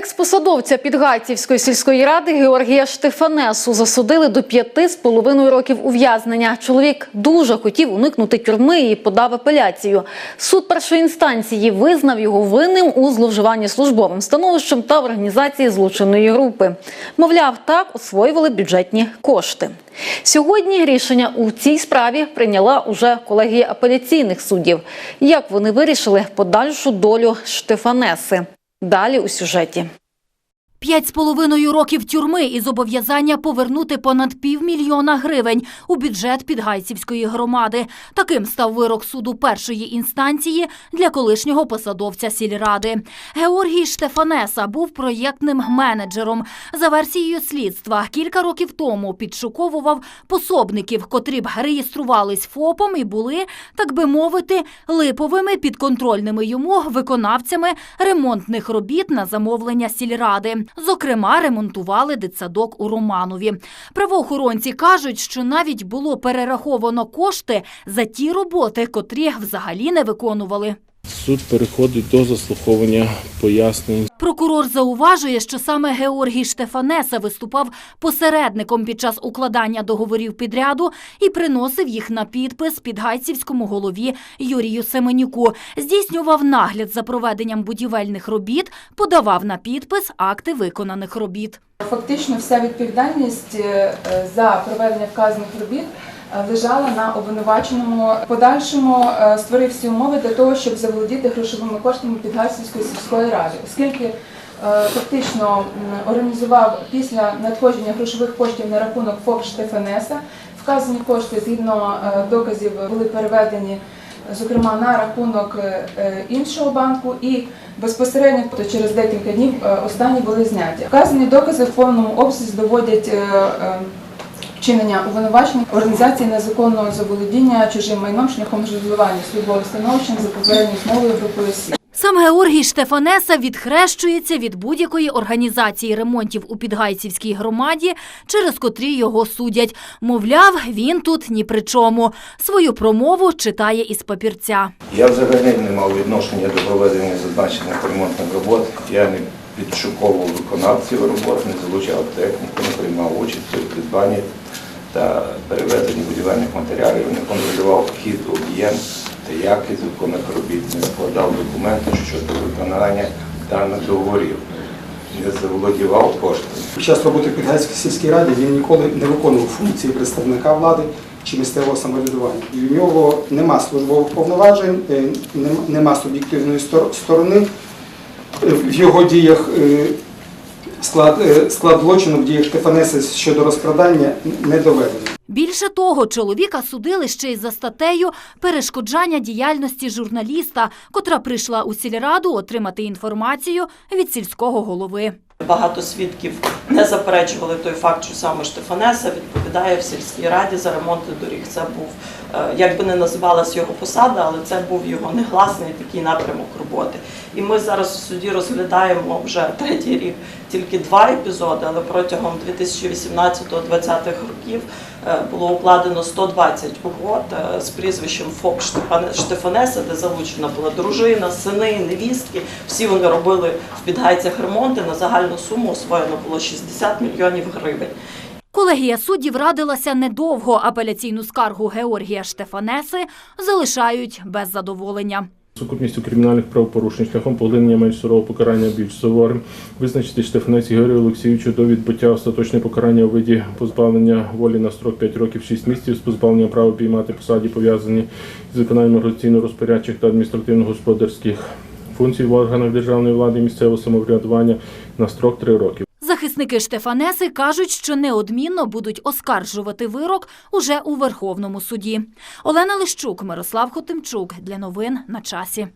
Експосадовця Підгайцівської сільської ради Георгія Штефанесу засудили до п'яти з половиною років ув'язнення. Чоловік дуже хотів уникнути тюрми і подав апеляцію. Суд першої інстанції визнав його винним у зловживанні службовим становищем та в організації злочинної групи. Мовляв, так освоювали бюджетні кошти. Сьогодні рішення у цій справі прийняла уже колегія апеляційних суддів. Як вони вирішили подальшу долю Штефанеси? Далі у сюжеті. П'ять з половиною років тюрми і зобов'язання повернути понад півмільйона гривень у бюджет Підгайцівської громади. Таким став вирок суду першої інстанції для колишнього посадовця сільради. Георгій Штефанеса був проєктним менеджером. За версією слідства, кілька років тому підшуковував пособників, котрі б реєструвались ФОПом і були, так би мовити, липовими підконтрольними йому виконавцями ремонтних робіт на замовлення сільради. Зокрема, ремонтували дитсадок у Романові. Правоохоронці кажуть, що навіть було перераховано кошти за ті роботи, котрі взагалі не виконували. Суд переходить до заслуховування пояснень. Прокурор зауважує, що саме Георгій Штефанеса виступав посередником під час укладання договорів підряду і приносив їх на підпис підгайцівському голові Юрію Семенюку. Здійснював нагляд за проведенням будівельних робіт, подавав на підпис акти виконаних робіт. Фактично вся відповідальність е, е, за проведення вказаних робіт лежала на обвинуваченому. Подальшому е, створив всі умови для того, щоб заволодіти грошовими коштами Підгайцівської сільської ради, оскільки е, фактично організував після надходження грошових коштів на рахунок ФОП Штефанеса. Вказані кошти згідно е, доказів були переведені зокрема на рахунок е, е, іншого банку, і безпосередньо тобто через декілька днів е, останні були зняті. Вказані докази в повному обсязі доводять е, е, вчинення обвинувачення організації незаконного заволодіння чужим майном шляхом житлування службовим становищем за попередньою змовою групою осіб. Сам Георгій Штефанеса відхрещується від будь-якої організації ремонтів у Підгайцівській громаді, через котрі його судять. Мовляв, він тут ні при чому. Свою промову читає із папірця. Я взагалі не мав відношення до проведення зазначених ремонтних робот. Я не підшуковував виконавців робот, не залучав техніку, не приймав участь у придбанні та перевезенні будівельних матеріалів, не контролював хід, об'єм та якість виконаних робіт, не складав документи щодо виконання даних договорів, не заволодівав коштами. Під час роботи в Підгайській сільській раді він ніколи не виконував функції представника влади чи місцевого самоврядування. В нього нема службових повноважень, е, нема суб'єктивної сторони. В його діях е, склад, е, склад злочину в діях Штефанеса щодо розкрадання не доведений. Більше того, чоловіка судили ще й за статтею перешкоджання діяльності журналіста, котра прийшла у сільраду отримати інформацію від сільського голови. Багато свідків не заперечували той факт, що саме Штефанеса відповідає в сільській раді за ремонти доріг. Це був, е, як би не називалась його посада, але це був його негласний такий напрямок роботи. І ми зараз в суді розглядаємо вже третій рік тільки два епізоди, але протягом 2018-2020 років було укладено 120 угод е, з прізвищем Штефане- Штефанеса, де залучена була дружина, сини, невістки. Всі вони робили в підгайцях ремонти на загальну суму освоєно було 60 мільйонів гривень. Колегія суддів радилася недовго. Апеляційну скаргу Георгія Штефанеси залишають без задоволення. Сукупністю кримінальних правопорушень шляхом поглинення менш сурового покарання більш суворим, визначити Штефанець Ігорю Олексійовичу до відбуття остаточне покарання у виді позбавлення волі на строк 5 років 6 місяців з позбавленням права обіймати посаді, пов'язані з виконанням організаційно-розпорядчих та адміністративно-господарських функцій в органах державної влади і місцевого самоврядування на строк 3 роки. Захисники Штефанеси кажуть, що неодмінно будуть оскаржувати вирок уже у Верховному суді. Олена Лищук, Мирослав Хотимчук. Для новин на часі.